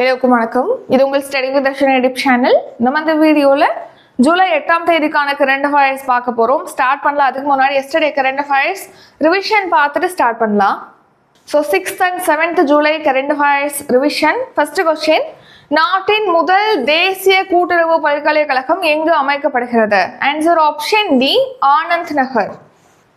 எல்லோருக்கும் வணக்கம். இது உங்கள் ஸ்டடி வித் தர்ஷன் எடிப் சேனல். நம்ம இந்த வீடியோவில் ஜூலை எட்டாம் தேதிக்கான கரண்ட் அஃபேர்ஸ் பார்க்க போகிறோம் ஸ்டார்ட் பண்ணலாம். அதுக்கு முன்னாடி எஸ்டர்டே கரண்ட் அஃபேர்ஸ் ரிவிஷன் பார்த்துட்டு ஸ்டார்ட் பண்ணலாம். So sixth and seventh July current affairs revision first question நாட்டின் முதல் தேசிய கூட்டுறவு பல்கலைக்கழகம் எங்கு அமைக்கப்படுகிறது? Answer option D Anand Nagar.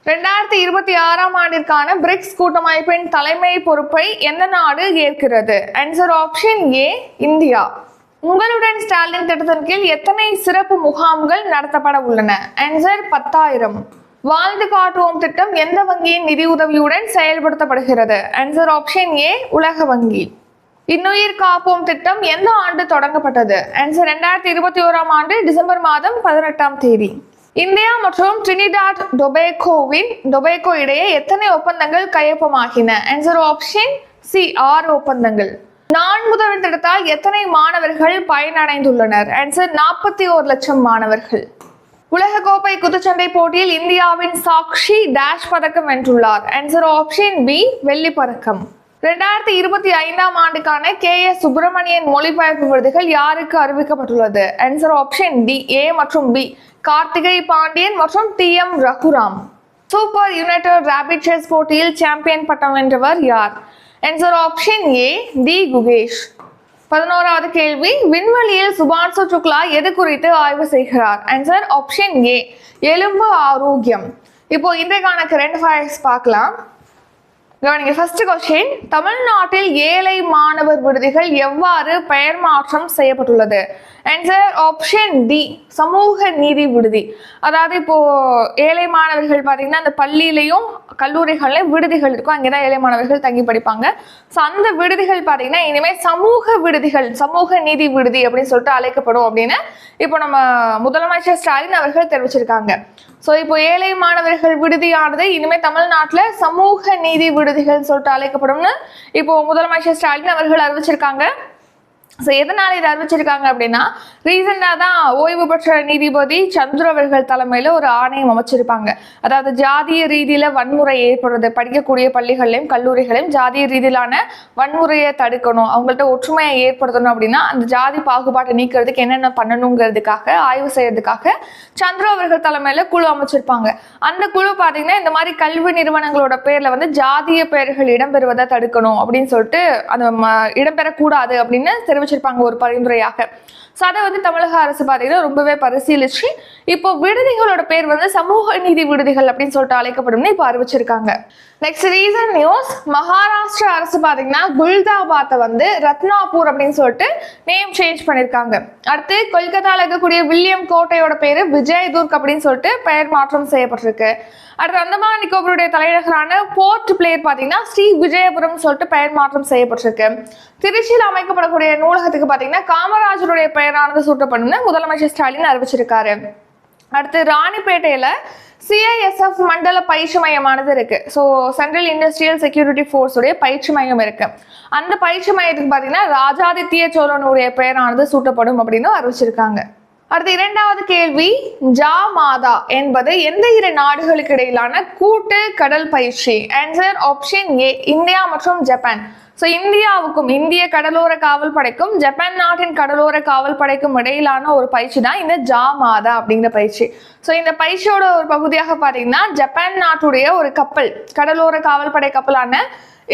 ரெண்டாயிரத்தி இருபத்தி ஆறாம் ஆண்டிற்கான பிரிக்ஸ் கூட்டமைப்பின் தலைமை பொறுப்பை எந்த நாடு ஏற்கிறது? Answer option A India. உங்களுடன் ஸ்டாலின் திட்டத்தின் கீழ் எத்தனை சிறப்பு முகாம்கள் நடத்தப்பட உள்ளன? ஆன்சர் பத்தாயிரம். வாழ்ந்து காட்டுவோம் திட்டம் எந்த வங்கியின் நிதியுதவியுடன் செயல்படுத்தப்படுகிறது? ஆன்சர் ஆப்ஷன் ஏ உலக வங்கி. இன்னுயிர் காப்போம் திட்டம் எந்த ஆண்டு தொடங்கப்பட்டது? ஆன்சர் ரெண்டாயிரத்தி இருபத்தி ஓராம் ஆண்டு டிசம்பர் மாதம் பதினெட்டாம் தேதி. இந்தியா மற்றும் ட்ரினிடாட் டொபேகோவின் டொபேகோ இடையே எத்தனை ஒப்பந்தங்கள் கையொப்பமாகின? ஆன்சர் ஆப்ஷன் சி ஆறு ஒப்பந்தங்கள். நான் முதல்வர் திட்டத்தால் எத்தனை மாணவர்கள் பயனடைந்துள்ளனர்? ஆன்சர் நாற்பத்தி ஒரு லட்சம் மாணவர்கள். உலகக்கோப்பை குத்துச்சண்டை போட்டியில் இந்தியாவின் சாக்ஷி டேஷ் பதக்கம் வென்றுள்ளார். ஆன்சர் ஆப்ஷன் பி வெள்ளி பதக்கம் ரெண்டாயிரத்தி இருபத்தி ஐந்தாம் ஆண்டுக்கான கே எஸ் சுப்பிரமணியன் மொழிபெயர்ப்பு விருதுகள் யாருக்கு அறிவிக்கப்பட்டுள்ளது? ஆன்சர் ஆப்ஷன் டி ஏ மற்றும் பி கார்த்திகை பாண்டியன் மற்றும் T M Raghuram. Super united rapid chess போட்டியில் சாம்பியன் பட்டம் வென்றவர் யார்? Answer option A D Gukesh. பதினோராவது கேள்வி விண்வெளியில் சுபான்சு சுக்லா எது குறித்து ஆய்வு செய்கிறார்? ஆன்சர் ஆப்ஷன் ஏ எலும்பு ஆரோக்கியம். இப்போ இன்றைக்கான கரண்ட் ஃபயர்ஸ் பார்க்கலாம். கவனிங்க ஃபர்ஸ்ட் கொஸ்டின் தமிழ்நாட்டில் ஏழை மாணவர் விடுதிகள் எவ்வாறு பெயர் மாற்றம் செய்யப்பட்டுள்ளது? ஆன்சர் ஆப்ஷன் டி சமூக நீதி விடுதி. அதாவது இப்போ ஏழை மாணவர்கள் பார்த்தீங்கன்னா அந்த பள்ளியிலையும் கல்லூரிகள்லையும் விடுதிகள் இருக்கும். அங்கே தான் ஏழை மாணவர்கள் தங்கி படிப்பாங்க. ஸோ அந்த விடுதிகள் பார்த்தீங்கன்னா இனிமேல் சமூக விடுதிகள் சமூக நீதி விடுதி அப்படின்னு சொல்லிட்டு அழைக்கப்படும் அப்படின்னு இப்போ நம்ம முதலமைச்சர் ஸ்டாலின் அவர்கள் தெரிவிச்சிருக்காங்க. ஸோ இப்போ ஏழை மாணவர்கள் விடுதியானது இனிமேல் தமிழ்நாட்டில் சமூக நீதி விடுதிகள் சொல்லிட்டு அழைக்கப்படும்னு இப்போ முதலமைச்சர் ஸ்டாலின் அவர்கள் அறிவிச்சிருக்காங்க. ஸோ எதனால் இதை அறிவிச்சிருக்காங்க அப்படின்னா ரீசெண்டாக தான் ஓய்வு பெற்ற நீதிபதி சந்துரு அவர்கள் தலைமையில் ஒரு ஆணையம் அமைச்சிருப்பாங்க. அதாவது ஜாதிய ரீதியில் வன்முறை ஏற்படுறது படிக்கக்கூடிய பள்ளிகள்லையும் கல்லூரிகளையும் ஜாதிய ரீதியிலான வன்முறையை தடுக்கணும் அவங்கள்ட்ட ஒற்றுமையை ஏற்படுத்தணும் அப்படின்னா அந்த ஜாதி பாகுபாட்டை நீக்கிறதுக்கு என்னென்ன பண்ணணுங்கிறதுக்காக ஆய்வு செய்யறதுக்காக சந்துரு அவர்கள் தலைமையில் குழு அமைச்சிருப்பாங்க. அந்த குழு பார்த்தீங்கன்னா இந்த மாதிரி கல்வி நிறுவனங்களோட பேரில் வந்து ஜாதிய பெயர்கள் இடம்பெறுவதை தடுக்கணும் அப்படின்னு சொல்லிட்டு அந்த ம- இடம்பெறக்கூடாது அப்படின்னு வச்சிருப்பாங்க ஒரு பரிந்துரையாக. ஸோ அதை வந்து தமிழக அரசு பார்த்தீங்கன்னா ரொம்பவே பரிசீலிச்சு. இப்போ விடுதிகளோட பேர் வந்து சமூக நீதி விடுதிகள் அப்படின்னு சொல்லிட்டு அழைக்கப்படும்னு இப்போ அறிவிச்சிருக்காங்க. நெக்ஸ்ட் ரீசன் நியூஸ் மகாராஷ்டிரா அரசு பார்த்தீங்கன்னா குல்தாபாத்தை வந்து ரத்னாபூர் அப்படின்னு சொல்லிட்டு நேம் சேஞ்ச் பண்ணியிருக்காங்க அடுத்து கொல்கத்தாவில் இருக்கக்கூடிய வில்லியம் கோட்டையோட பேர் விஜய் துர்க் அப்படின்னு சொல்லிட்டு பெயர் மாற்றம் செய்யப்பட்டிருக்கு. அடுத்து அந்தமான் நிக்கோபருடைய தலைநகரான போர்ட் பிளேயர் பார்த்தீங்கன்னா ஸ்ரீ விஜயபுரம் சொல்லிட்டு பெயர் மாற்றம் செய்யப்பட்டிருக்கு. திருச்சியில் அமைக்கப்படக்கூடிய நூலகத்துக்கு பார்த்தீங்கன்னா காமராஜருடைய பெயர் பெயரானது சூட்டப்படும்னு முதலமைச்சர் ஸ்டாலின் அறிவிச்சிருக்காரு. அடுத்து ராணிப்பேட்டையில சிஐஎஸ்எஃப் மண்டல பயிற்சி மையமானது இருக்கு. So central industrial security force உடைய பயிற்சி மையம் இருக்கு. அந்த பயிற்சி மையத்துக்கு பார்த்தீங்கன்னா ராஜாதித்ய சோழனுடைய பெயரானது சூட்டப்படும் அப்படின்னு அறிவிச்சிருக்காங்க. அடுத்து இரண்டாவது கேள்வி ஜா மாதா என்பது எந்த இரு நாடுகளுக்கு இடையிலான கூட்டு கடல் பயிற்சி? ஆன்சர் ஆப்ஷன் ஏ இந்தியா மற்றும் ஜப்பான். ஸோ இந்தியாவுக்கும் இந்திய கடலோர காவல் படைக்கும் ஜப்பான் நாட்டின் கடலோர காவல் படைக்கும் இடையிலான ஒரு பயிற்சி தான் இந்த ஜா மாதா அப்படிங்கிற பயிற்சி. ஸோ இந்த பயிற்சியோட ஒரு பகுதியாக பார்த்தீங்கன்னா ஜப்பான் நாட்டுடைய ஒரு கப்பல் கடலோர காவல் படை கப்பலான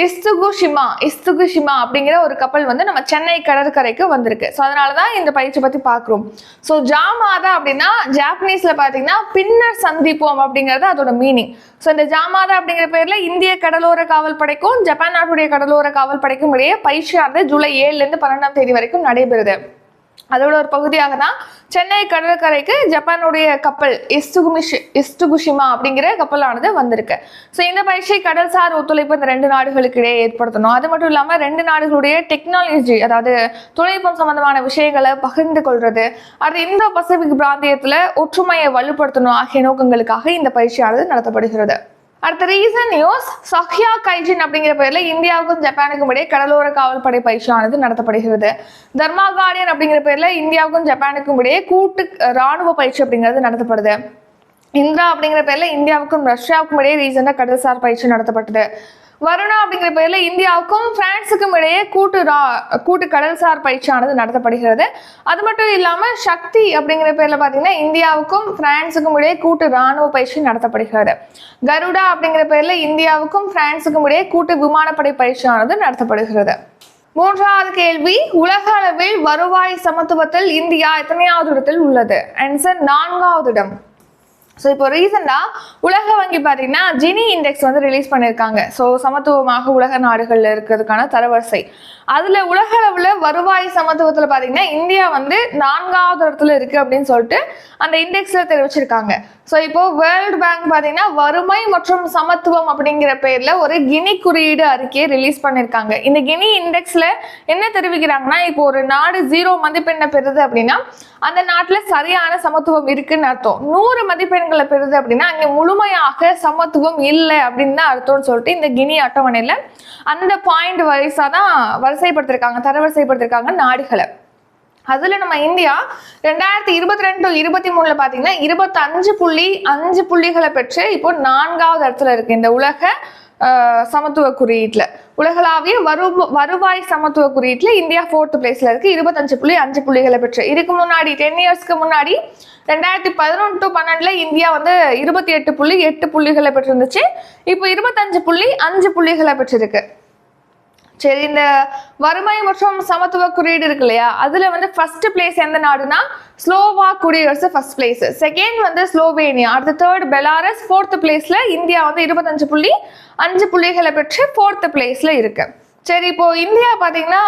இஸ்துகுஷிமா இஸ்துகுஷிமா அப்படிங்கிற ஒரு கப்பல் வந்து நம்ம சென்னை கடற்கரைக்கு வந்திருக்கு. ஸோ அதனால தான் இந்த பயிற்சி பற்றி பார்க்குறோம் ஸோ ஜாமாதா அப்படின்னா ஜாப்பனீஸில் பார்த்தீங்கன்னா பின்னர் சந்திப்போம் அப்படிங்கிறது அதோட மீனிங் ஸோ இந்த ஜாமாதா அப்படிங்கிற பேரில் இந்திய கடலோர காவல் படைக்கும் ஜப்பான் நாட்டுடைய கடலோர காவல் படைக்கும் இடையே பயிற்சியானது ஜூலை ஏழுலேருந்து பன்னெண்டாம் தேதி வரைக்கும் நடைபெறுது. அதோட ஒரு பகுதியாக தான் சென்னை கடற்கரைக்கு ஜப்பானுடைய கப்பல் இஸ்துகுமிஷ் இஸ்துகுஷிமா அப்படிங்கிற கப்பலானது வந்திருக்கு. ஸோ இந்த பயிற்சி கடல்சார் ஒத்துழைப்பு இந்த ரெண்டு நாடுகளுக்கு இடையே ஏற்படுத்தணும். அது மட்டும் இல்லாமல் ரெண்டு நாடுகளுடைய டெக்னாலஜி அதாவது தொழில்நுட்பம் சம்பந்தமான விஷயங்களை பகிர்ந்து கொள்வது அது இந்தோ பசிபிக் பிராந்தியத்தில் ஒற்றுமையை வலுப்படுத்தணும் ஆகிய நோக்கங்களுக்காக இந்த பயிற்சியானது நடத்தப்படுகிறது. அடுத்த ரீசன் நியூஸ் சஹ்யா கைஜின் அப்படிங்கிற பேர்ல இந்தியாவுக்கும் ஜப்பானுக்கும் இடையே கடலோர காவல் படை பயிற்சியானது நடத்தப்படுகிறது. தர்மா கார்டியன் அப்படிங்கிற பேர்ல இந்தியாவுக்கும் ஜப்பானுக்கும் இடையே கூட்டு ராணுவ பயிற்சி அப்படிங்கிறது நடத்தப்படுது. இந்திரா அப்படிங்கிற பேர்ல இந்தியாவுக்கும் ரஷ்யாவுக்கும் இடையே ரீசெண்டாக கடல்சார் பயிற்சி நடத்தப்பட்டது. வருணா அப்படிங்கிற பேரில் இந்தியாவுக்கும் பிரான்ஸுக்கும் இடையே கூட்டு ரா- கூட்டு கடல்சார் பயிற்சியானது நடத்தப்படுகிறது. அது மட்டும் இல்லாமல் சக்தி அப்படிங்கிற பேரில் பார்த்தீங்கன்னா இந்தியாவுக்கும் பிரான்ஸுக்கும் இடையே கூட்டு ராணுவ பயிற்சி நடத்தப்படுகிறது. கருடா அப்படிங்கிற பேரில் இந்தியாவுக்கும் பிரான்ஸுக்கும் இடையே கூட்டு விமானப்படை பயிற்சியானது நடத்தப்படுகிறது. மூன்றாவது கேள்வி உலக அளவில் வருவாய் சமத்துவத்தில் இந்தியா எத்தனையாவது இடத்தில் உள்ளது? ஆன்சர் நான்காவது இடம். ஸோ இப்போ ரீசெண்டாக உலக வங்கி பார்த்தீங்கன்னா ஜினி இண்டெக்ஸ் வந்து ரிலீஸ் பண்ணியிருக்காங்க ஸோ சமத்துவமாக உலக நாடுகளில் இருக்கிறதுக்கான தரவரிசை. அதில் உலக அளவில் வருவாய் சமத்துவத்தில் பார்த்தீங்கன்னா இந்தியா வந்து நான்காவது இடத்துல இருக்குது அப்படின்னு சொல்லிட்டு அந்த இண்டெக்ஸில் தெரிவிச்சிருக்காங்க. ஸோ இப்போ வேர்ல்டு பேங்க் பார்த்தீங்கன்னா வறுமை மற்றும் சமத்துவம் அப்படிங்கிற பேரில் ஒரு கினி குறியீடு அறிக்கையை ரிலீஸ் பண்ணியிருக்காங்க இந்த கினி இண்டெக்ஸில் என்ன தெரிவிக்கிறாங்கன்னா இப்போ ஒரு நாடு ஜீரோ மதிப்பெண்ணை பெறுது அப்படின்னா அந்த நாட்டில் சரியான சமத்துவம் இருக்குன்னு அர்த்தம். நூறு மதிப்பெண்களை பெறுது அப்படின்னா அங்கே முழுமையாக சமத்துவம் இல்லை அப்படின்னு தான் அர்த்தம்னு சொல்லிட்டு இந்த கினி அட்டவணையில் அந்த பாயிண்ட் வரிசாக தான் வரிசைப்படுத்திருக்காங்க தரவரிசைப்படுத்திருக்காங்க நாடுகளை. அதில் நம்ம இந்தியா ரெண்டாயிரத்தி இருபத்தி ரெண்டு இருபத்தி மூணில் பார்த்தீங்கன்னா இருபத்தஞ்சு புள்ளி அஞ்சு புள்ளிகளை பெற்று இப்போ நான்காவது இடத்துல இருக்கு இந்த உலக சமத்துவ குறியீட்டில். உலகளாவிய வரு வருவாய் சமத்துவ குறியீட்டில் இந்தியா ஃபோர்த் பிளேஸில் இருக்கு. இருபத்தஞ்சு புள்ளி அஞ்சு புள்ளிகளை பெற்று. இதுக்கு முன்னாடி டென் இயர்ஸ்க்கு முன்னாடி ரெண்டாயிரத்தி பதினொன்று டு பன்னெண்டில் இந்தியா வந்து இருபத்தி எட்டு புள்ளி எட்டு புள்ளிகளை பெற்றிருந்துச்சு. இப்போ இருபத்தஞ்சு புள்ளி அஞ்சு புள்ளிகளை பெற்றிருக்கு. சரி இந்த வறுமை மற்றும் சமத்துவ குறியீடு இருக்கு இல்லையா? அதுல வந்து ஃபர்ஸ்ட் பிளேஸ் எந்த நாடுனா ஸ்லோவா குடியரசு ஃபர்ஸ்ட் பிளேஸ் செகண்ட் வந்து ஸ்லோவேனியா. அடுத்த தேர்ட் பெலாரஸ் ஃபோர்த் பிளேஸ்ல இந்தியா வந்து இருபத்தஞ்சு புள்ளி அஞ்சு புள்ளிகளை பெற்று ஃபோர்த் பிளேஸ்ல இருக்கு. சரி இப்போ இந்தியா பார்த்தீங்கன்னா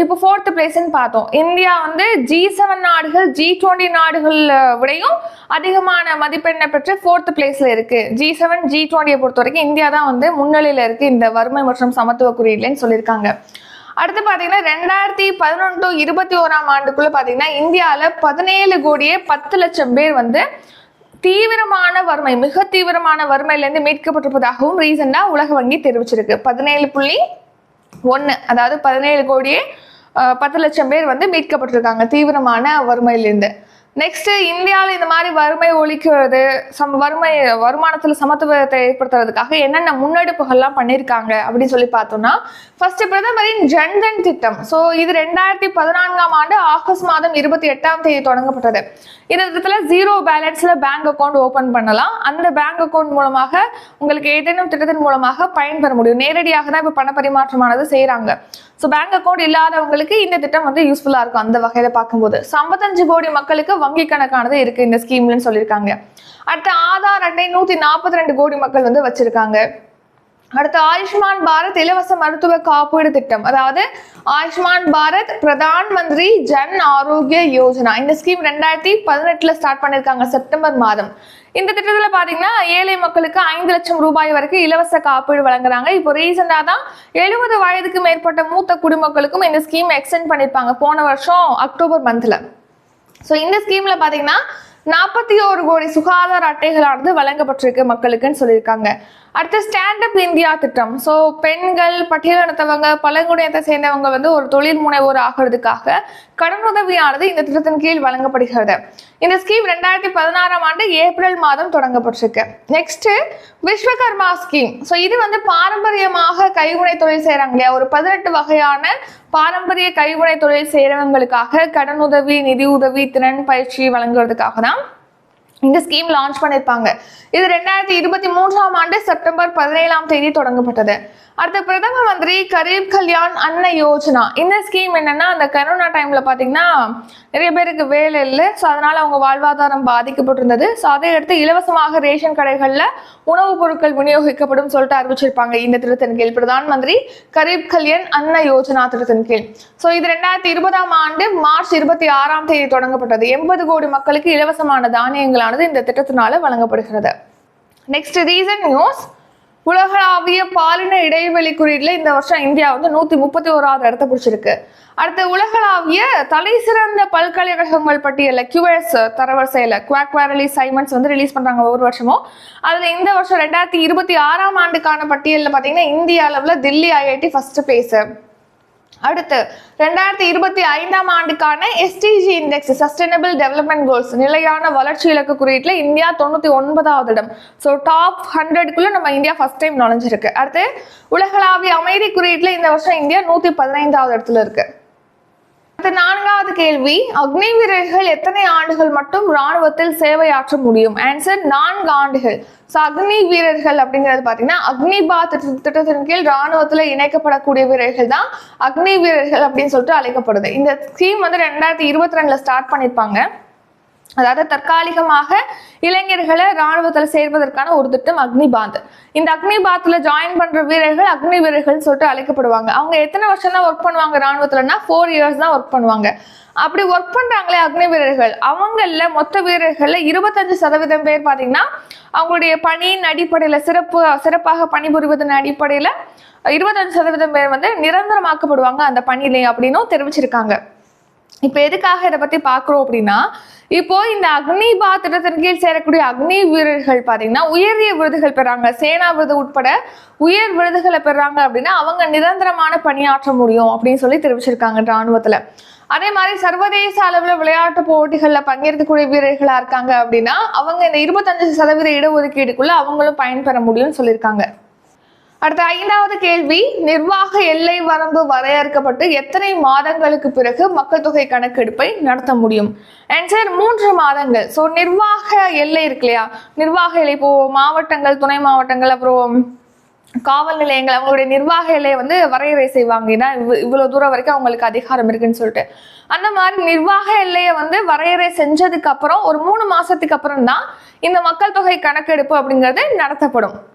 இப்போ ஃபோர்த் பிளேஸ்ன்னு பார்த்தோம். இந்தியா வந்து ஜி செவன் நாடுகள் ஜி டுவெண்ட்டி நாடுகள் விடையும் அதிகமான மதிப்பெண்ணை பெற்று ஃபோர்த் பிளேஸ்ல இருக்கு. ஜி செவன் ஜி டுவெண்ட்டியை பொறுத்த வரைக்கும் இந்தியா தான் வந்து முன்னிலையில் இருக்கு. இந்த வறுமை மற்றும் சமத்துவ குறியீடுலன்னு சொல்லியிருக்காங்க. அடுத்து பார்த்தீங்கன்னா ரெண்டாயிரத்தி பதினொன்று டு இருபத்தி ஓராம் ஆண்டுக்குள்ள பார்த்தீங்கன்னா இந்தியாவில் பதினேழு கோடியே பத்து லட்சம் பேர் வந்து தீவிரமான வறுமை மிக தீவிரமான வறுமையிலேருந்து மீட்கப்பட்டிருப்பதாகவும் ரீசெண்டாக உலக வங்கி தெரிவிச்சிருக்கு. பதினேழு புள்ளி ஒன்று அதாவது பதினேழு கோடியே பத்து லட்சம் பேர் வந்து மீட்கப்பட்டிருக்காங்க தீவிரமான வறுமையிலிருந்து. நெக்ஸ்ட்டு இந்தியாவில் இந்த மாதிரி வறுமை ஒழிக்கிறது சம் வறுமை வருமானத்தில் சமத்துவத்தை ஏற்படுத்துறதுக்காக என்னென்ன முன்னெடுப்புகள்லாம் பண்ணியிருக்காங்க அப்படின்னு சொல்லி பார்த்தோம்னா ஃபர்ஸ்ட் பிரதமரின் ஜன்தன் திட்டம். ஸோ இது ரெண்டாயிரத்தி பதினான்காம் ஆண்டு ஆகஸ்ட் மாதம் இருபத்தி எட்டாம் தேதி தொடங்கப்பட்டது. இந்த திட்டத்தில் ஜீரோ பேலன்ஸில் பேங்க் அக்கௌண்ட் ஓப்பன் பண்ணலாம். அந்த பேங்க் அக்கௌண்ட் மூலமாக உங்களுக்கு ஏதேனும் திட்டத்தின் மூலமாக பயன்பெற முடியும். நேரடியாக தான் இப்போ பண பரிமாற்றமானது செய்கிறாங்க ஸோ பேங்க் அக்கௌண்ட் இல்லாதவங்களுக்கு இந்த திட்டம் வந்து யூஸ்ஃபுல்லாக இருக்கும் அந்த வகையில் பார்க்கும்போது. ஐம்பத்தஞ்சு கோடி மக்களுக்கு வங்கி கணக்கானது இருக்குது இந்த ஸ்கீம்லன்னு சொல்லியிருக்காங்க அடுத்த ஆதார் அட்டை நூற்றி நாற்பத்தி ரெண்டு கோடி மக்கள் வந்து வச்சுருக்காங்க. அடுத்து ஆயுஷ்மான் பாரத் இலவச மருத்துவ காப்பீடு திட்டம் அதாவது ஆயுஷ்மான் பாரத் பிரதான் மந்திரி ஜன் ஆரோக்கிய யோஜனா இந்த ஸ்கீம் ரெண்டாயிரத்தி பதினெட்டுல ஸ்டார்ட் பண்ணியிருக்காங்க செப்டம்பர் மாதம் இந்த திட்டத்தில் பார்த்தீங்கன்னா ஏழை மக்களுக்கு ஐந்து லட்சம் ரூபாய் வரைக்கும் இலவச காப்பீடு வழங்குறாங்க இப்போ ரீசெண்டாக தான் எழுபது வயதுக்கு மேற்பட்ட மூத்த குடிமக்களுக்கும் இந்த ஸ்கீம் எக்ஸ்டெண்ட் பண்ணிருப்பாங்க போன வருஷம் அக்டோபர் மந்த்ல ஸோ இந்த ஸ்கீம்ல பார்த்தீங்கன்னா நாற்பத்தி ஒரு கோடி சுகாதார அட்டைகளானது வழங்கப்பட்டிருக்கு மக்களுக்குன்னு சொல்லியிருக்காங்க அடுத்து ஸ்டாண்ட் அப் இந்தியா திட்டம். ஸோ பெண்கள் பட்டியலினத்தவங்க பழங்குடியினத்தை சேர்ந்தவங்க வந்து ஒரு தொழில் முனைவோர் ஆகிறதுக்காக கடனுதவியானது இந்த திட்டத்தின் கீழ் வழங்கப்படுகிறது. இந்த ஸ்கீம் ரெண்டாயிரத்தி பதினாறாம் ஆண்டு ஏப்ரல் மாதம் தொடங்கப்பட்டிருக்கு. நெக்ஸ்ட் விஸ்வகர்மா ஸ்கீம் ஸோ இது வந்து பாரம்பரியமாக கைவினை தொழில் செய்கிறாங்க இல்லையா? ஒரு பதினெட்டு வகையான பாரம்பரிய கைவினை தொழில் செய்கிறவங்களுக்காக கடனுதவி நிதி உதவி திறன் பயிற்சி வழங்குறதுக்காக தான் இந்த ஸ்கீம் லான்ச் பண்ணியிருப்பாங்க இது ரெண்டாயிரத்தி இருபத்தி மூன்றாம் ஆண்டு செப்டம்பர் பதினேழாம் தேதி தொடங்கப்பட்டது. அடுத்து பிரதம மந்திரி கரீப் கல்யாண் அன்ன யோஜனா. இந்த ஸ்கீம் என்னன்னா அந்த கரோனா டைம்ல பாத்தீங்கன்னா நிறைய பேருக்கு வேலை இல்லை. ஸோ அதனால அவங்க வாழ்வாதாரம் பாதிக்கப்பட்டிருந்தது. ஸோ அதை அடுத்து இலவசமாக ரேஷன் கடைகள்ல உணவுப் பொருட்கள் விநியோகிக்கப்படும் சொல்லிட்டு அறிவிச்சிருப்பாங்க இந்த திட்டத்தின் கீழ். பிரதான் மந்திரி கரீப் கல்யாண் அன்ன யோஜனா திட்டத்தின் கீழ். ஸோ இது ரெண்டாயிரத்தி இருபதாம் ஆண்டு மார்ச் இருபத்தி ஆறாம் தேதி தொடங்கப்பட்டது. எண்பது கோடி மக்களுக்கு இலவசமான தானியங்களானது இந்த திட்டத்தினால வழங்கப்படுகிறது. நெக்ஸ்ட் ரீசன் நியூஸ் உலகளாவிய பாலின இடைவெளி குறியீட்டில் இந்த வருஷம் இந்தியா வந்து நூத்தி முப்பத்தி ஓராவது இடத்த பிடிச்சிருக்கு. அடுத்து உலகளாவிய தலை சிறந்த பல்கலைக்கழகங்கள் பட்டியலில் கியூஎஸ் தரவரிசையில் குவாக் வேரலி சைமன்ஸ் வந்து ரிலீஸ் பண்ணுறாங்க ஒவ்வொரு வருஷமும். அதில் இந்த வருஷம் ரெண்டாயிரத்தி இருபத்தி ஆறாம் ஆண்டுக்கான பட்டியலில் பார்த்தீங்கன்னா இந்திய அளவில் தில்லி ஐஐடி ஃபஸ்ட்டு பிளேஸ் அடுத்து ரெண்டாயிரத்தி இருபத்தி ஐந்தாம் ஆண்டுக்கான SDG index sustainable development goals நிலையான வளர்ச்சி இலக்கு குறியீட்டில் இந்தியா தொண்ணூற்றி ஒன்பதாவது இடம். ஸோ டாப் ஹண்ட்ரடுக்குள்ள நம்ம இந்தியா ஃபர்ஸ்ட் டைம் நுழைஞ்சிருக்கு. அடுத்து உலகளாவிய அமைதி குறியீட்டில் இந்த வருஷம் இந்தியா நூற்றி பதினைந்தாவது இடத்துல இருக்குது அடுத்த நான்காவது கேள்வி அக்னி வீரர்கள் எத்தனை ஆண்டுகள் மட்டும் ராணுவத்தில் சேவையாற்ற முடியும்? ஆன்சர் நான்கு ஆண்டுகள். ஸோ அக்னி வீரர்கள் அப்படிங்கிறது பார்த்தீங்கன்னா அக்னிபாத் திட்ட- திட்டத்தின் கீழ் ராணுவத்தில் இணைக்கப்படக்கூடிய வீரர்கள் தான் அக்னி வீரர்கள் அப்படின்னு சொல்லிட்டு அழைக்கப்படுது. இந்த ஸ்கீம் வந்து ரெண்டாயிரத்தி இருபத்தி ரெண்டில் ஸ்டார்ட் பண்ணியிருப்பாங்க அதாவது தற்காலிகமாக இளைஞர்களை ராணுவத்தில் சேர்வதற்கான ஒரு திட்டம் அக்னிபாத் இந்த அக்னிபாத்ல ஜாயின் பண்ற வீரர்கள் அக்னி வீரர்கள் சொல்லிட்டு அழைக்கப்படுவாங்க. அவங்க எத்தனை வருஷம் தான் ஒர்க் பண்ணுவாங்க ராணுவத்துலன்னா ஃபோர் இயர்ஸ் தான் ஒர்க் பண்ணுவாங்க. அப்படி ஒர்க் பண்றாங்களே அக்னி வீரர்கள். அவங்கள மொத்த வீரர்கள்ல இருபத்தஞ்சு சதவீதம் பேர் பாத்தீங்கன்னா அவங்களுடைய பணியின் அடிப்படையில சிறப்பு சிறப்பாக பணிபுரிவதன் அடிப்படையில இருபத்தஞ்சு சதவீதம் பேர் வந்து நிரந்தரமாக்கப்படுவாங்க அந்த பணியிலே அப்படின்னும் தெரிவிச்சிருக்காங்க. இப்போ எதுக்காக இதை பற்றி பார்க்குறோம் அப்படின்னா இப்போ இந்த அக்னிபா திட்டத்தின் கீழ் சேரக்கூடிய அக்னி வீரர்கள் பார்த்தீங்கன்னா உயரிய விருதுகள் பெறாங்க. சேனா விருது உட்பட உயர் விருதுகளை பெறாங்க அப்படின்னா அவங்க நிரந்தரமான பணியாற்ற முடியும் அப்படின்னு சொல்லி தெரிவிச்சிருக்காங்க ராணுவத்தில் அதே மாதிரி சர்வதேச அளவில் விளையாட்டு போட்டிகளில் பங்கேற்கக்கூடிய வீரர்களாக இருக்காங்க அப்படின்னா அவங்க இந்த இருபத்தஞ்சு சதவீத இடஒதுக்கீடுக்குள்ள அவங்களும் பயன்பெற முடியும்னு சொல்லியிருக்காங்க. அடுத்த ஐந்தாவது கேள்வி நிர்வாக எல்லை வரம்பு வரையறுக்கப்பட்டு எத்தனை மாதங்களுக்கு பிறகு மக்கள் தொகை கணக்கெடுப்பை நடத்த முடியும்? ஆன்சர் மூன்று மாதங்கள். ஸோ நிர்வாக எல்லை இருக்கு இல்லையா? நிர்வாக எல்லை இப்போ மாவட்டங்கள் துணை மாவட்டங்கள் அப்புறம் காவல் நிலையங்கள் அவங்களுடைய நிர்வாக எல்லையை வந்து வரையறை செய்வாங்க. ஏன்னா இவ்வ- இவ்வளவு தூரம் வரைக்கும் அவங்களுக்கு அதிகாரம் இருக்குன்னு சொல்லிட்டு. அந்த மாதிரி நிர்வாக எல்லையை வந்து வரையறை செஞ்சதுக்கு அப்புறம் ஒரு மூணு மாசத்துக்கு அப்புறம் தான் இந்த மக்கள் தொகை கணக்கெடுப்பு அப்படிங்கிறது நடத்தப்படும்.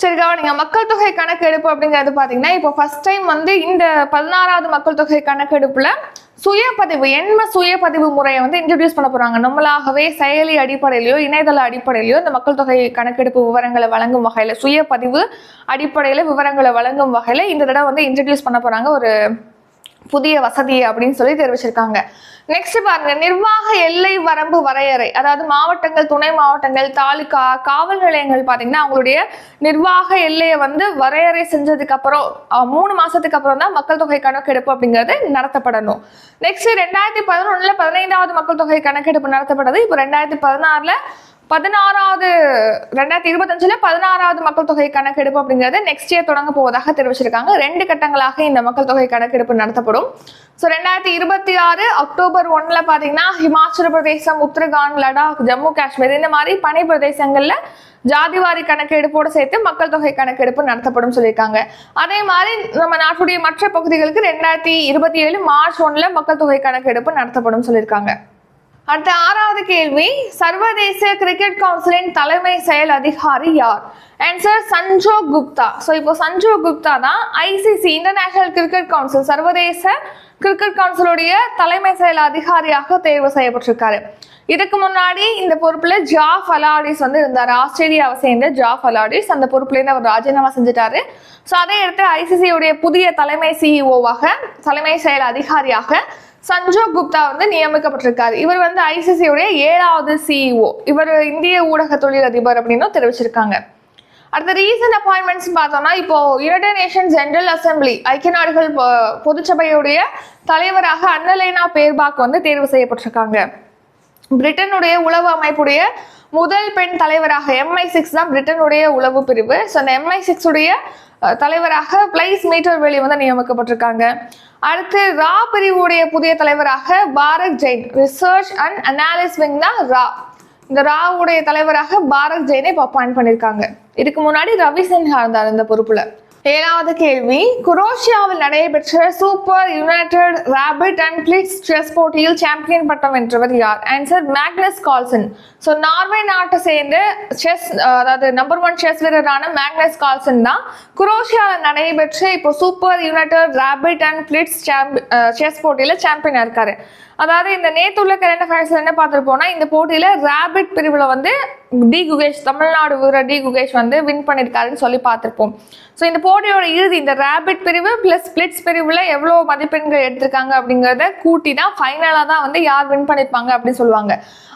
சரி கவனிங்க. மக்கள் தொகை கணக்கெடுப்பு அப்படிங்கிறது பார்த்தீங்கன்னா இப்போ ஃபர்ஸ்ட் டைம் வந்து இந்த பதினாறாவது மக்கள் தொகை கணக்கெடுப்பில் சுயப்பதிவு எண்ம சுயப்பதிவு முறையை வந்து இன்ட்ரடியூஸ் பண்ண போறாங்க. நம்மளாகவே செயலி அடிப்படையிலையோ இணையதள அடிப்படையிலையோ இந்த மக்கள் தொகை கணக்கெடுப்பு விவரங்களை வழங்கும் வகையில் சுயப்பதிவு அடிப்படையில் விவரங்களை வழங்கும் வகையில் இந்த தடவை வந்து இன்ட்ரடியூஸ் பண்ண போறாங்க ஒரு புதிய வசதி அப்படின்னு சொல்லி தெரிவிச்சிருக்காங்க. நெக்ஸ்ட் பாருங்க நிர்வாக எல்லை வரம்பு வரையறை. அதாவது மாவட்டங்கள் துணை மாவட்டங்கள் தாலுகா காவல் நிலையங்கள் பார்த்தீங்கன்னா அவங்களுடைய நிர்வாக எல்லையை வந்து வரையறை செஞ்சதுக்கு அப்புறம் மூணு மாசத்துக்கு அப்புறம் தான் மக்கள் தொகை கணக்கெடுப்பு அப்படிங்கிறது நடத்தப்படணும். நெக்ஸ்ட் ரெண்டாயிரத்தி பதினொன்னுல பதினைந்தாவது மக்கள் தொகை கணக்கெடுப்பு நடத்தப்பட்டது இப்போ ரெண்டாயிரத்தி பதினாறுல பதினாறாவது ரெண்டாயிரத்தி இருபத்தஞ்சுல பதினாறாவது மக்கள் தொகை கணக்கெடுப்பு அப்படிங்கிறது நெக்ஸ்ட் இயர் தொடங்க போவதாக தெரிவிச்சிருக்காங்க. ரெண்டு கட்டங்களாக இந்த மக்கள் தொகை கணக்கெடுப்பு நடத்தப்படும். ஸோ ரெண்டாயிரத்தி இருபத்தி ஆறு அக்டோபர் ஒன்ல பாத்தீங்கன்னா ஹிமாச்சல பிரதேசம் உத்தரகாண்ட் லடாக் ஜம்மு காஷ்மீர் இந்த மாதிரி பனை பிரதேசங்கள்ல ஜாதிவாரி கணக்கெடுப்போடு சேர்த்து மக்கள் தொகை கணக்கெடுப்பு நடத்தப்படும் சொல்லியிருக்காங்க. அதே மாதிரி நம்ம நாட்டுடைய மற்ற பகுதிகளுக்கு ரெண்டாயிரத்தி இருபத்தி ஏழு மார்ச் ஒன்ல மக்கள் தொகை கணக்கெடுப்பு நடத்தப்படும் சொல்லியிருக்காங்க. அடுத்த ஆறாவது கேள்வி சர்வதேச கிரிக்கெட் கவுன்சிலின் தலைமை செயல் அதிகாரி யார்? ஆன்சர் சஞ்சோ குப்தா. ஸோ இப்போ சஞ்சோ குப்தா தான் ஐசிசி இன்டர்நேஷனல் கிரிக்கெட் கவுன்சில் சர்வதேச கிரிக்கெட் கவுன்சிலுடைய தலைமை செயல் அதிகாரியாக தேர்வு செய்யப்பட்டிருக்காரு. இதுக்கு முன்னாடி இந்த பொறுப்புல ஜா ஃபலாடிஸ் வந்து இருந்தார். ஆஸ்திரேலியாவை சேர்ந்த ஜா ஃபலாடிஸ் அந்த பொறுப்புலேருந்து அவர் ராஜினாமா செஞ்சுட்டாரு. ஸோ அதை எடுத்து ஐசிசியுடைய புதிய தலைமை சிஇஓவாக தலைமை செயல் அதிகாரியாக சஞ்சோக் குப்தா வந்து நியமிக்கப்பட்டிருக்காரு. இவர் வந்து ஐசிசியுடைய ஏழாவது சிஇஓ இவர் இந்திய ஊடக தொழிலதிபர் அப்படின்னு தெரிவிச்சிருக்காங்க. அடுத்த ரீசன்ட் அப்பாயின்மெண்ட்ஸ் பார்த்தோம்னா இப்போ யுனைடெட் நேஷன் ஜெனரல் அசெம்பிளி ஐக்கிய நாடுகள் பொ- பொதுச்சபையுடைய தலைவராக அன்னலேனா பேர்பாக் வந்து தேர்வு செய்யப்பட்டிருக்காங்க. பிரிட்டனுடைய உளவு அமைப்புடைய முதல் பெண் தலைவராக எம்ஐ சிக்ஸ் தான் பிரிட்டனுடைய உளவு பிரிவு. ஸோ அந்த எம்ஐ சிக்ஸ் உடைய தலைவராக பிளைஸ் மீட்டர் வெளி வந்து நியமிக்கப்பட்டிருக்காங்க. அடுத்து ரா பிரிவுடைய புதிய தலைவராக Bharat Jain. Research and analysis wing தான் ரா. இந்த ராவுடைய தலைவராக பாரத் ஜெயினை இப்போ அப்பாயின்ட் பண்ணியிருக்காங்க இதுக்கு முன்னாடி ரவி சின்ஹா இருந்தார் இந்த பொறுப்புல. ஏழாவது கேள்வி. குரோஷியாவில் நடைபெற்ற super united rapid and blitz chess போட்டியில் சாம்பியன் பட்டம் வென்றவர் யார்? Answer Magnus Carlsen so Norway நாட்டை சேர்ந்து செஸ் அதாவது நம்பர் ஒன் செஸ் வீரரான மேக்னஸ் கால்சன் தான் குரோஷியாவில் நடைபெற்ற இப்போ super united rapid and blitz chess போட்டியில் சாம்பியனாக இருக்காரு. அதாவது இந்த நேத்துள்ள கரண்ட் அஃபேர்ஸ் என்ன பார்த்துருப்போம்னா இந்த போட்டியில ரேபிட் பிரிவில் வந்து டி குகேஷ் தமிழ்நாடு வீரர் டி குகேஷ் வந்து வின் பண்ணியிருக்காருன்னு சொல்லி பார்த்துருப்போம். ஸோ இந்த போட்டியோட இறுதி இந்த ரேபிட் பிரிவு ப்ளஸ் ஸ்பிளிட்ஸ் பிரிவில் எவ்வளோ மதிப்பெண்கள் எடுத்திருக்காங்க அப்படிங்கிறத கூட்டி தான் ஃபைனலாக தான் வந்து யார் வின் பண்ணியிருப்பாங்க அப்படின்னு சொல்லுவாங்க.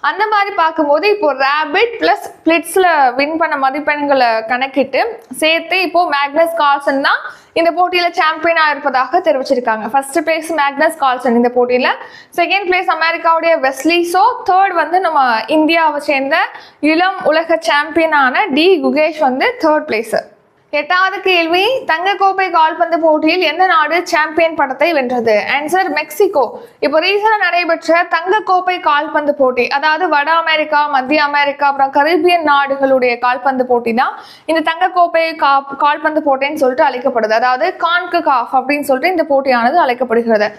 அந்த மாதிரி பார்க்கும்போது இப்போ ரேபிட் ப்ளஸ் ஸ்பிளிட்ஸில் வின் பண்ண மதிப்பெண்களை கணக்கிட்டு சேர்த்து இப்போ மேக்னஸ் கால்சன் தான் இந்த போட்டியில சாம்பியனாக இருப்பதாக தெரிவிச்சிருக்காங்க. ஃபர்ஸ்ட் பிளேஸ் மேக்னஸ் கால்சன் இந்த போட்டியில். செகண்ட் பிளேஸ் அமெரிக்காவுடைய வெஸ்லி. சோ தேர்ட் வந்து நம்ம இந்தியாவை சேர்ந்த இளம் உலக சாம்பியனான டி. குகேஷ் வந்து தேர்ட் பிளேஸு எட்டாவது கேள்வி தங்கக்கோப்பை கால்பந்து போட்டியில் எந்த நாடு சாம்பியன் பட்டத்தை வென்றது? Answer Mexico. இப்போ ரீசெண்டாக நடைபெற்ற தங்கக்கோப்பை கால்பந்து போட்டி அதாவது வட அமெரிக்கா மத்திய அமெரிக்கா அப்புறம் கரீபியன் நாடுகளுடைய கால்பந்து போட்டி தான் இந்த தங்கக்கோப்பை கா கால்பந்து போட்டின்னு சொல்லிட்டு அழைக்கப்படுது. அதாவது கான்கு காஃப் அப்படின்னு சொல்லிட்டு இந்த போட்டியானது அழைக்கப்படுகிறது.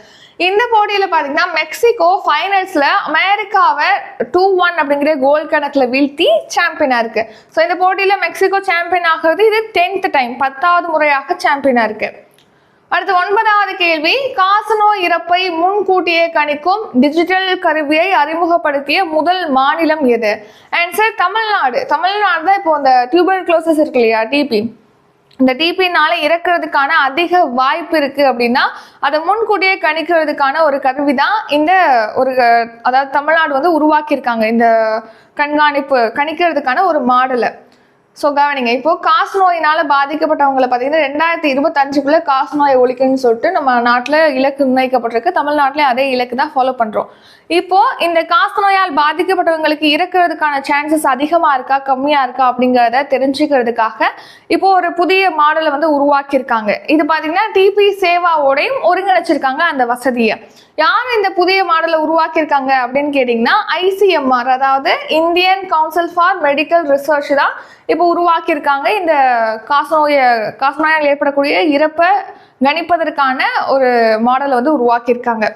இந்த போட்டியில் பார்த்தீங்கன்னா மெக்சிகோ ஃபைனல்ஸில் அமெரிக்காவை டூ ஒன் அப்படிங்கிற கோல் கணக்கில் வீழ்த்தி சாம்பியனாக இருக்கு. ஸோ இந்த போட்டியில் மெக்சிகோ சாம்பியன் ஆகிறது இது டென்த் டைம் பத்தாவது முறையாக சாம்பியனாக இருக்கு. அடுத்து ஒன்பதாவது கேள்வி காசநோய் இறப்பை முன்கூட்டியே கணிக்கும் டிஜிட்டல் கருவியை அறிமுகப்படுத்திய முதல் மாநிலம் எது? ஆன்சர் தமிழ்நாடு. தமிழ்நாடு தான் இப்போ இந்த டியூபர் க்ளோசஸ் இருக்கு இல்லையா டிபி இந்த டிபினால இறக்குறதுக்கான அதிக வாய்ப்பு இருக்கு அப்படின்னா அதை முன்கூட்டியே கணிக்கிறதுக்கான ஒரு கருவி தான் இந்த ஒரு அதாவது தமிழ்நாடு வந்து உருவாக்கியிருக்காங்க. இந்த கண்காணிப்பு கணிக்கிறதுக்கான ஒரு மாடலை. ஸோ கவனிங்க. இப்போ காசு நோயினால பாதிக்கப்பட்டவங்களை பார்த்தீங்கன்னா ரெண்டாயிரத்தி இருபத்தஞ்சுக்குள்ள காசு நோயை ஒழிக்கணும்னு சொல்லிட்டு நம்ம நாட்டில் இலக்கு நிர்ணயிக்கப்பட்டிருக்கு. தமிழ்நாட்டிலே அதே இலக்கு தான் ஃபாலோ பண்ணுறோம் இப்போ இந்த காசு நோயால் பாதிக்கப்பட்டவங்களுக்கு இறக்குறதுக்கான சான்சஸ் அதிகமாக இருக்கா கம்மியாக இருக்கா அப்படிங்கிறத தெரிஞ்சுக்கிறதுக்காக இப்போ ஒரு புதிய மாடலை வந்து உருவாக்கியிருக்காங்க. இது பார்த்தீங்கன்னா டிபி சேவாவோடையும் ஒருங்கிணைச்சிருக்காங்க அந்த வசதியை. யார் இந்த புதிய மாடலை உருவாக்கியிருக்காங்க அப்படின்னு கேட்டிங்கன்னா ஐசிஎம்ஆர் அதாவது Indian council for medical research தான். இப்போ உருவாக்கியிருக்காங்க. இந்த காசநோய காசநோயால் ஏற்படக்கூடிய இறப்பை கணிப்பதற்கான ஒரு மாடலை வந்து உருவாக்கியிருக்காங்க.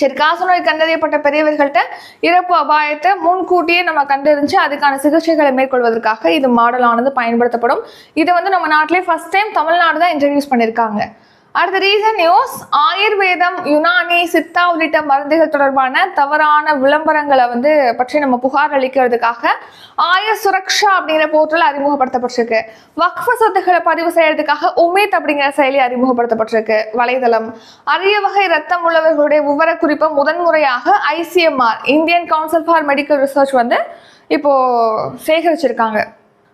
சரி காசநோய் கண்டறியப்பட்ட பெரியவர்கள்ட்ட இறப்பு அபாயத்தை முன்கூட்டியே நம்ம கண்டறிஞ்சு அதுக்கான சிகிச்சைகளை மேற்கொள்வதற்காக இது மாடலானது பயன்படுத்தப்படும். இதை வந்து நம்ம நாட்டிலே ஃபர்ஸ்ட் டைம் தமிழ்நாடு தான் இன்ட்ரடியூஸ் பண்ணியிருக்காங்க. அடுத்த ரீசன் நியூஸ் ஆயுர்வேதம் யுனானி சித்தா உள்ளிட்ட மருந்துகள் தொடர்பான தவறான விளம்பரங்களை வந்து பற்றி நம்ம புகார் அளிக்கிறதுக்காக ஆயுர் சுரக்ஷா அப்படிங்கிற போர்ட்டல் அறிமுகப்படுத்தப்பட்டிருக்கு. வக்ஃப சொத்துக்களை பதிவு செய்யறதுக்காக உமேத் அப்படிங்கிற செயலி அறிமுகப்படுத்தப்பட்டிருக்கு வலைதளம். அரிய வகை ரத்தம் உள்ளவர்களுடைய விவரக்குறிப்பை முதன்முறையாக ICMR Indian council for medical research வந்து இப்போ சேகரிச்சிருக்காங்க.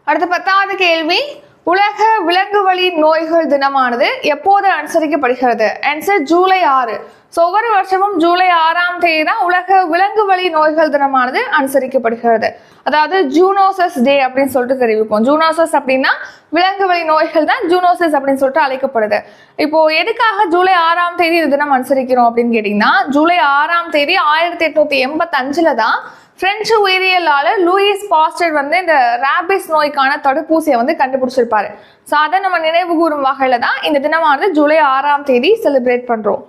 அடுத்த பத்தாவது கேள்வி உலக விலங்கு வழி நோய்கள் தினமானது எப்போது அனுசரிக்கப்படுகிறது? ஆன்சர் ஜூலை ஆறு. ஸோ ஒவ்வொரு வருஷமும் ஜூலை ஆறாம் தேதி தான் உலக விலங்கு வழி நோய்கள் தினமானது அனுசரிக்கப்படுகிறது. அதாவது ஜூனோசஸ் டே அப்படின்னு சொல்லிட்டு தெரிவிப்போம். ஜூனோசஸ் அப்படின்னா விலங்கு வழி நோய்கள் தான் ஜூனோசஸ் அப்படின்னு சொல்லிட்டு அழைக்கப்படுது. இப்போ எதுக்காக ஜூலை ஆறாம் தேதி இந்த தினம் அனுசரிக்கிறோம் அப்படின்னு கேட்டிங்கன்னா ஜூலை ஆறாம் தேதி ஆயிரத்தி எட்நூத்தி எண்பத்தஞ்சுல தான் பிரெஞ்சு உயிரியலாளர் லூயிஸ் பாஸ்டர் வந்து இந்த ரேபிஸ் நோய்க்கான தடுப்பூசியை வந்து கண்டுபிடிச்சிருப்பாரு. ஸோ அதை நம்ம நினைவு கூறும் வகையில் தான் இந்த தினமானது ஜூலை ஆறாம் தேதி செலிப்ரேட் பண்ணுறோம்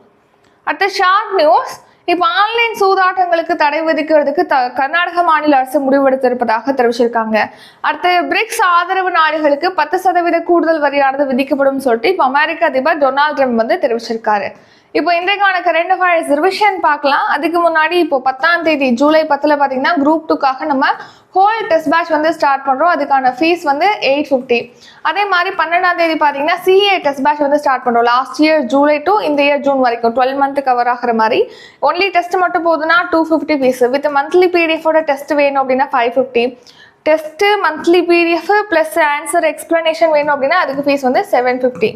அடுத்த ஷார்ட் நியூஸ் இப்போ ஆன்லைன் சூதாட்டங்களுக்கு தடை விதிக்கிறதுக்கு த கர்நாடக மாநில அரசு முடிவெடுத்திருப்பதாக தெரிவிச்சிருக்காங்க. அடுத்து பிரிக்ஸ் ஆதரவு நாடுகளுக்கு பத்து சதவீத கூடுதல் வரியானது விதிக்கப்படும் சொல்லிட்டு இப்போ அமெரிக்க அதிபர் டொனால்ட் ட்ரம்ப் வந்து தெரிவிச்சிருக்காரு. இப்போ இன்றைக்கான கரண்ட் அஃபேர்ஸ் ரிவிஷன் பார்க்கலாம். அதுக்கு முன்னாடி இப்போ பத்தாம் தேதி ஜூலை பத்தில் பார்த்தீங்கன்னா குரூப் டூக்காக நம்ம ஹோல் டெஸ்ட் பேட்ச் வந்து ஸ்டார்ட் பண்ணுறோம் அதுக்கான ஃபீஸ் வந்து எயிட் ஃபிஃப்டி அதே மாதிரி பன்னெண்டாம் தேதி பார்த்தீங்கன்னா சிஏ டெஸ்ட் பேட்ச் வந்து ஸ்டார்ட் பண்ணுறோம் லாஸ்ட் இயர் ஜூலை டு இந்த இயர் ஜூன் வரைக்கும். டுவெல் மந்த் கவர் ஆகிற மாதிரி. ஒன்லி டெஸ்ட் மட்டும் போதுன்னா two fifty fees with monthly பிடிஎஃபோட test வேணும் அப்படின்னா five fifty test monthly PDF plus answer explanation வேணும் அப்படின்னா அதுக்கு ஃபீஸ் வந்து seven fifty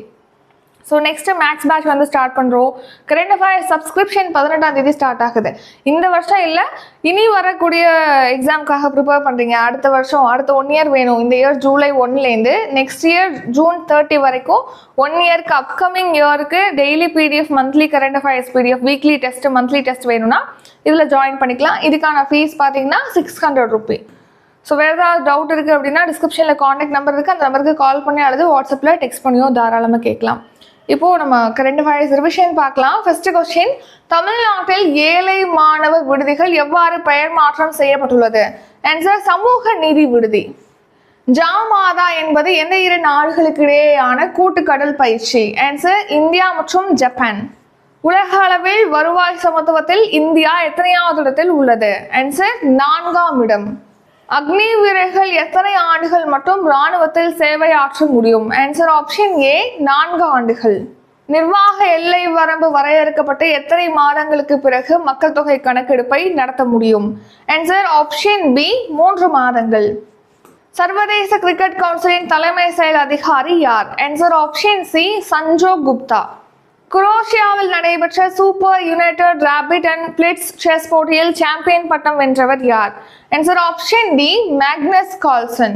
so next max batch வந்து ஸ்டார்ட் பண்ணுறோம் கரண்ட் அஃபேர்ஸ் சப்ஸ்கிரிப்ஷன் பதினெட்டாம் தேதி ஸ்டார்ட் ஆகுது. இந்த வருஷம் இல்லை இனி வரக்கூடிய எக்ஸாமுக்காக ப்ரிப்பேர் பண்ணுறீங்க அடுத்த வருஷம் அடுத்த ஒன் இயர் வேணும். இந்த இயர் ஜூலை ஒன்லேருந்து நெக்ஸ்ட் இயர் ஜூன் தேர்ட்டி வரைக்கும் ஒன் இயர்க்கு அப்கமிங் இயருக்கு daily PDF monthly current affairs PDF weekly test monthly test வேணும்னா இதில் ஜாயின் பண்ணிக்கலாம். இதுக்கான ஃபீஸ் பார்த்தீங்கன்னா சிக்ஸ் ஹண்ட்ரட் ருபி ஸோ வேறு ஏதாவது டவுட் இருக்குது அப்படின்னா டிஸ்கிரிப்ஷனில் காண்டாக்ட் நம்பர் இருக்குது அந்த நம்பருக்கு கால் பண்ணி அல்லது வாட்ஸ்அப்பில் டெக்ஸ்ட் பண்ணியோ தாராளமாக கேட்கலாம். இப்போ நம்ம கரண்ட் அஃபேர்ஸ் ரிவிஷன் பார்க்கலாம். ஃபர்ஸ்ட் கொஸ்டின் தமிழ்நாட்டில் ஏழை மாணவர் விடுதிகள் எவ்வாறு பெயர் மாற்றம் செய்யப்பட்டுள்ளது? ஆன்சர் சமூக நீதி விடுதி. ஜாமாதா என்பது எந்த இரு நாடுகளுக்கு இடையேயான கூட்டுக்கடல் பயிற்சி? ஆன்சர் இந்தியா மற்றும் ஜப்பான். உலக அளவில் வருவாய் சமத்துவத்தில் இந்தியா எத்தனையாவது இடத்தில் உள்ளது? ஆன்சர் நான்காம் இடம். அக்னி வீரர்கள் எத்தனை ஆண்டுகள் மட்டும் ராணுவத்தில் சேவை ஆற்ற முடியும்? ஆன்சர் ஆப்ஷன் ஏ நான்கு ஆண்டுகள். நிர்வாக எல்லை வரம்பு வரையறுக்கப்பட்டு எத்தனை மாதங்களுக்கு பிறகு மக்கள் தொகை கணக்கெடுப்பை நடத்த முடியும்? ஆன்சர் ஆப்ஷன் பி மூன்று மாதங்கள். சர்வதேச கிரிக்கெட் கவுன்சிலின் தலைமை செயல் அதிகாரி யார்? Answer option C Sanjog Gupta. குரோஷியாவில் நடைபெற்ற super united rapid and blitz chess போட்டியில் சாம்பியன் பட்டம் வென்றவர் யார்? Answer option D Magnus Carlsen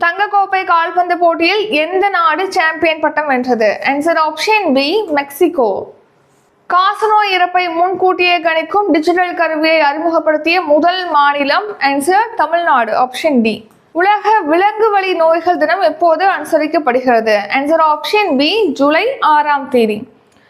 தங்கக்கோப்பை கால்பந்து போட்டியில் எந்த நாடு சாம்பியன் பட்டம் வென்றது? ஆன்சர் ஆப்ஷன் பி மெக்சிகோ காசநோய் இறப்பை முன்கூட்டியே கணிக்கும் டிஜிட்டல் கருவியை அறிமுகப்படுத்திய முதல் மாநிலம் ஆன்சர் தமிழ்நாடு ஆப்ஷன் டி உலக விலங்கு வழி நோய்கள் தினம் எப்போது அனுசரிக்கப்படுகிறது. ஆன்சர் ஆப்ஷன் பி ஜூலை ஆறாம் தேதி.